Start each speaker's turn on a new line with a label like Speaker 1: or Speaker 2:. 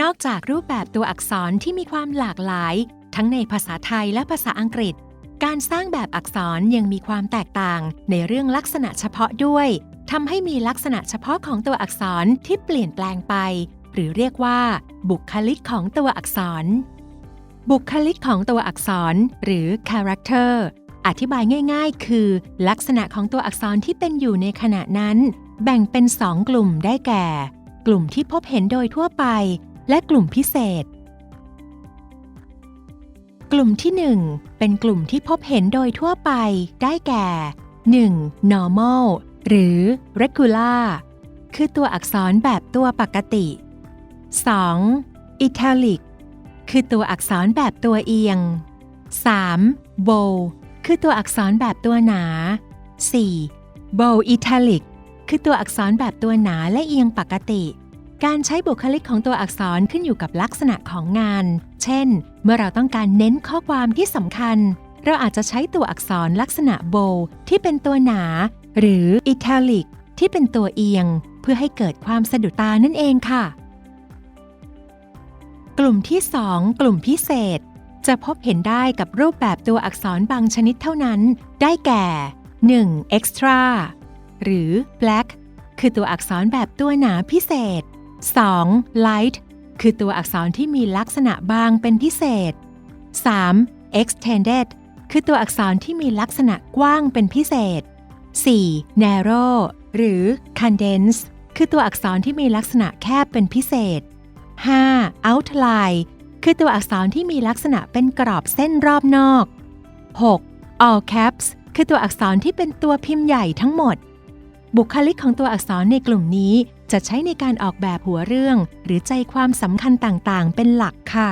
Speaker 1: นอกจากรูปแบบตัวอักษรที่มีความหลากหลาย ทั้งในภาษาไทยและภาษาอังกฤษ การสร้างแบบอักษรยังมีความแตกต่างในเรื่องลักษณะเฉพาะด้วยทำให้มีลักษณะเฉพาะของตัวอักษรที่เปลี่ยนแปลงไป หรือเรียกว่า บุคลิกของตัวอักษร บุคลิกของตัวอักษร หรือ character อธิบายง่าย ๆ คือ ลักษณะของตัวอักษรที่เป็นอยู่ในขณะนั้น แบ่งเป็นสองกลุ่มได้แก่ กลุ่มที่พบเห็นโดยทั่วไป และกลุ่มพิเศษ กลุ่มที่ 1 เป็นกลุ่มที่พบเห็นโดยทั่วไป ได้แก่ 1. normal หรือ regular คือตัวอักษรแบบตัวปกติ 2. italic คือตัวอักษรแบบตัวเอียง 3. bold คือตัวอักษรแบบตัวหนา 4. bold italic คือตัวอักษรแบบตัวหนาและเอียงปกติ การใช้บุคลิกของตัวอักษรขึ้นอยู่กับลักษณะของงาน เช่น เมื่อเราต้องการเน้นข้อความที่สำคัญ เราอาจจะใช้ตัวอักษรลักษณะ bold ที่เป็นตัวหนา หรือ italic ที่เป็นตัวเอียง เพื่อให้เกิดความสะดุดตานั่นเองค่ะ กลุ่มที่ 2 กลุ่มพิเศษ จะพบเห็นได้กับรูปแบบตัวอักษรบางชนิดเท่านั้น ได้แก่ 1. extra หรือ black คือตัวอักษรแบบตัวหนาพิเศษ 2. light คือตัวอักษรที่มีลักษณะบางเป็นพิเศษ 3. extended คือตัวอักษรที่มีลักษณะกว้างเป็นพิเศษ 4. narrow หรือ condense คือตัวอักษรที่มีลักษณะแคบเป็นพิเศษ 5. outline คือตัวอักษรที่มีลักษณะเป็นกรอบเส้นรอบนอก 6. all caps คือตัวอักษรที่เป็นตัวพิมพ์ใหญ่ทั้งหมด บุคลิกของตัวอักษรในกลุ่มนี้จะใช้ในการออกแบบหัวเรื่อง หรือใจความสำคัญต่างๆ เป็นหลักค่ะ